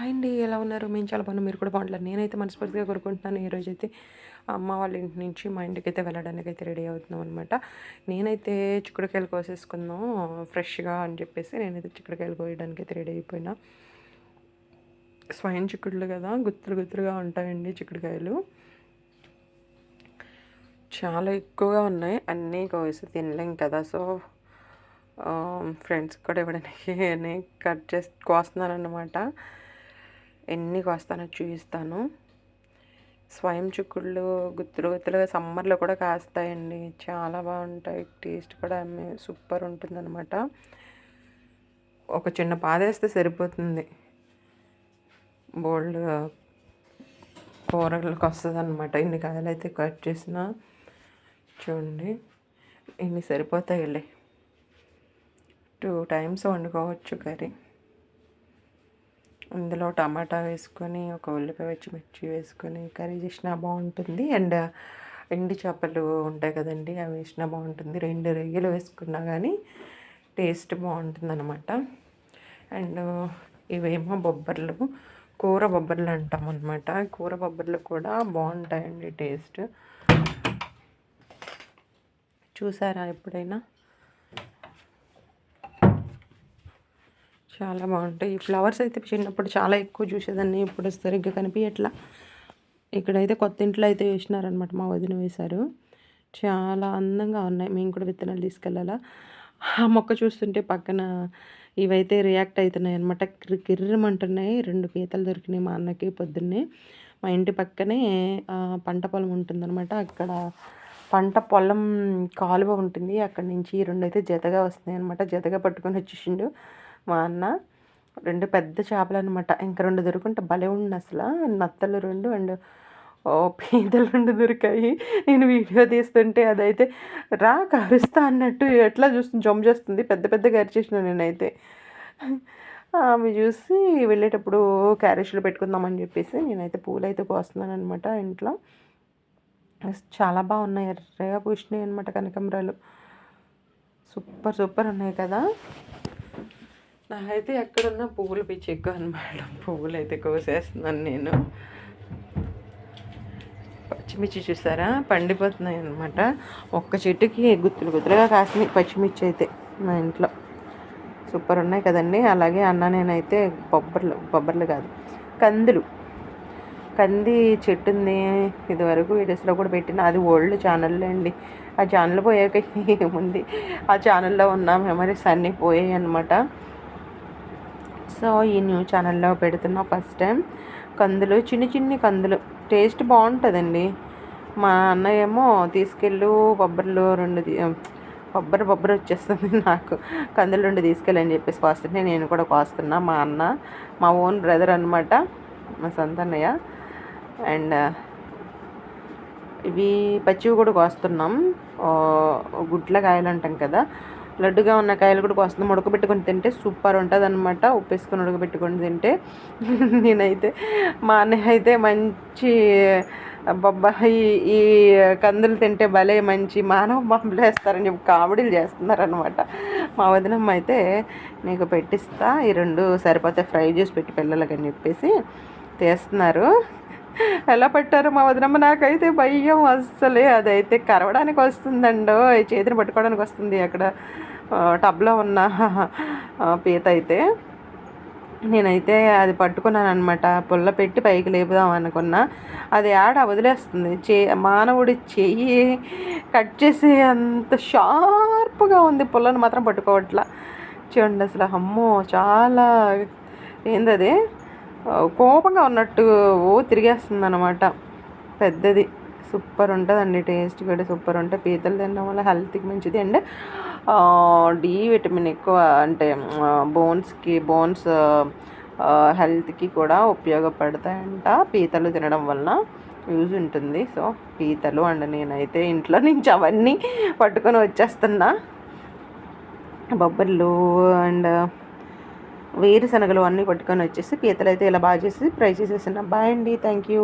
Hi అండి ఎలా ఉన్నారు? మేము చాలా బాగున్నాం. మీరు కూడా బాగుంటారు నేనైతే మనస్ఫూర్తిగా కోరుకుంటున్నాను. ఈరోజైతే అమ్మ వాళ్ళ ఇంటి నుంచి మా ఇంటికి అయితే వెళ్ళడానికి అయితే రెడీ అవుతున్నాం అనమాట నేనైతే చిక్కుడుకాయలు కోసేసుకుందాం ఫ్రెష్గా అని చెప్పేసి నేనైతే చిక్కుడుకాయలు కోయడానికి అయితే రెడీ అయిపోయినా. స్వయం చిక్కుడులు కదా గుత్తులు గుత్తులుగా ఉంటాయండి చిక్కుడుకాయలు. చాలా ఎక్కువగా ఉన్నాయి. అన్నీ కోసి తినలేం కదా. సో ఫ్రెండ్స్ కూడా ఇవ్వడానికి కట్ చేసి కోస్తున్నారనమాట ఎన్ని కోస్తానో చూపిస్తాను స్వయం చిక్కుళ్ళు గుత్తులు గుత్తులుగా సమ్మర్లో కూడా కాస్తాయండి. చాలా బాగుంటాయి. టేస్ట్ కూడా సూపర్ ఉంటుందన్నమాట. ఒక చిన్న పాదేస్తే సరిపోతుంది. బోల్డ్ కూరలకు వస్తుంది అనమాట ఇన్ని కాయలు అయితే కట్ చేసిన చూడండి. ఇన్ని సరిపోతాయిలే. టూ టైమ్స్ వండుకోవచ్చు కర్రీ. అందులో టమాటా వేసుకొని ఒక ఉల్లిపాయ మిర్చి వేసుకొని కర్రీ చేసినా బాగుంటుంది. అండ్ ఎండి చేపలు ఉంటాయి కదండి అవి వేసినా బాగుంటుంది. రెండు రొయ్యలు వేసుకున్నా కానీ టేస్ట్ బాగుంటుంది అనమాట అండ్ ఇవేమో బొబ్బర్లు కూర బొబ్బర్లు అంటాం అనమాట కూర బొబ్బర్లు కూడా బాగుంటాయండి టేస్ట్. చూసారా ఎప్పుడైనా? చాలా బాగుంటాయి. ఈ ఫ్లవర్స్ అయితే చిన్నప్పుడు చాలా ఎక్కువ చూసేదాన్ని. ఇప్పుడు సరిగ్గా కనిపించట్లా ఇక్కడైతే కొత్త ఇంట్లో అయితే వేసినారనమాట మా వదిన వేశారు. చాలా అందంగా ఉన్నాయి. మేము కూడా విత్తనాలు తీసుకెళ్ళాలా? ఆ మొక్క చూస్తుంటే పక్కన ఇవైతే రియాక్ట్ అవుతున్నాయి అనమాట కిర్రమంటున్నాయి. రెండు పీతలు దొరికినాయి మా అన్నకి పొద్దున్నే. మా ఇంటి పక్కనే పంట పొలం ఉంటుందన్నమాట. అక్కడ పంట పొలం కాలువ ఉంటుంది. అక్కడ నుంచి రెండు అయితే జతగా వస్తున్నాయి అనమాట జతగా పట్టుకొని వచ్చేసిండు. మా అన్న రెండు పెద్ద చేపలు అనమాట ఇంకా రెండు దొరుకుంటే భలే ఉండి అసలు. నత్తలు రెండు అండ్ ఓ పీతలు రెండు దొరికాయి. నేను వీడియో తీస్తుంటే అదైతే రా కరుస్తా అన్నట్టు ఎట్లా చూస్తుంది జమ్ చేస్తుంది. పెద్ద పెద్దగా అరిచేసిన నేనైతే. అవి చూసి వెళ్ళేటప్పుడు క్యారేజ్లో పెట్టుకుందామని చెప్పేసి నేనైతే పూలు అయితే కోస్తున్నాను అనమాట ఇంట్లో. చాలా బాగున్నాయి ఎర్రగా పూసినాయి అనమాట కనకంబరాలు. సూపర్ సూపర్ ఉన్నాయి కదా. నాకైతే ఎక్కడున్నా పువ్వులు పిచ్చి ఎక్కువ అనమాట. పువ్వులు అయితే కోసేస్తున్నాను నేను. పచ్చిమిర్చి చూసారా? పండిపోతున్నాయి అనమాట. ఒక్క చెట్టుకి గుత్తులు గుత్తులుగా కాసినాయి. పచ్చిమిర్చి అయితే మా ఇంట్లో. సూపర్ ఉన్నాయి కదండి. అలాగే అన్న నేనైతే బొబ్బర్లు బొబ్బర్లు కాదు కందులు. కంది చెట్టు ఉంది ఇదివరకు వీడియోస్లో కూడా పెట్టిన. అది ఓల్డ్ ఛానల్లో అండి. ఆ ఛానల్ పోయాక ఏముంది? ఆ ఛానల్లో ఉన్న మెమరీస్ అన్నీ పోయాయి అనమాట. సో ఈ న్యూ ఛానల్లో పెడుతున్నా ఫస్ట్ టైం. కందులు చిన్ని చిన్ని కందులు. టేస్ట్ బాగుంటుందండి. మా అన్నయ్య ఏమో తీసుకెళ్ళు బొబ్బర్లు రెండు బొబ్బరి బొబ్బరి వచ్చేస్తుంది నాకు. కందులు రెండు తీసుకెళ్ళని చెప్పేసి కోస్తుంటే నేను కూడా కోస్తున్నా మా అన్న మా ఓన్ బ్రదర్ అనమాట మా సంతన్నయ్య అండ్ ఇవి పచ్చివి కూడా కోస్తున్నాం. గుడ్ల కాయలు అంటాం కదా లడ్డుగా ఉన్న కాయలు కూడా కోస్తుంది ఉడకబెట్టుకొని తింటే సూపర్ ఉంటుంది అనమాట ఉప్పేసుకొని ఉడకబెట్టుకొని తింటే. నేనైతే మా అన్నయ్య అయితే మంచి బొబ్బాయి ఈ కందులు తింటే భలే మంచి మానవ బాంబులు వేస్తారని చెప్పి కామెడీలు చేస్తున్నారనమాట మా వదినమ్మ అయితే నీకు పెట్టిస్తా ఈ రెండు సరిపోతే ఫ్రై చేసి పెట్టి పిల్లలకి అని చెప్పేసి తీస్తున్నారు. ఎలా పట్టారు మా వదినమ్మ? నాకైతే భయం అస్సలే. అదైతే కరవడానికి వస్తుందండో చేతిని పట్టుకోవడానికి వస్తుంది అక్కడ టబ్లో ఉన్న పీత అయితే. నేనైతే అది పట్టుకున్నాను అనమాట పుల్ల పెట్టి పైకి లేపుదాం అనుకున్నా. అది ఆడ వదిలేస్తుంది. చే మానవుడి చెయ్యి కట్ చేసి అంత షార్ప్గా ఉంది. పుల్లను మాత్రం పట్టుకోవట్లా. చూడండి అసలు అమ్మో చాలా ఏందది? కోపంగా ఉన్నట్టు ఓ తిరిగేస్తుంది అనమాట పెద్దది. సూపర్ ఉంటుందండి. టేస్ట్ కూడా సూపర్ ఉంటుంది. పీతలు తినడం వల్ల హెల్త్కి మంచిది. అండ్ డి విటమిన్ ఎక్కువ అంటే బోన్స్కి బోన్స్ హెల్త్కి కూడా ఉపయోగపడతాయంట. పీతలు తినడం వలన యూజ్ ఉంటుంది. సో పీతలు అండ్ నేనైతే ఇంట్లో నుంచి అవన్నీ పట్టుకొని వచ్చేస్తున్నా. బొబ్బర్లు అండ్ వేరుశనగలు అన్నీ పట్టుకొని వచ్చేసి పీతలు అయితే ఇలా బాగా చేసి ఫ్రై చేసేసిన బాయ్ అండి. Thank you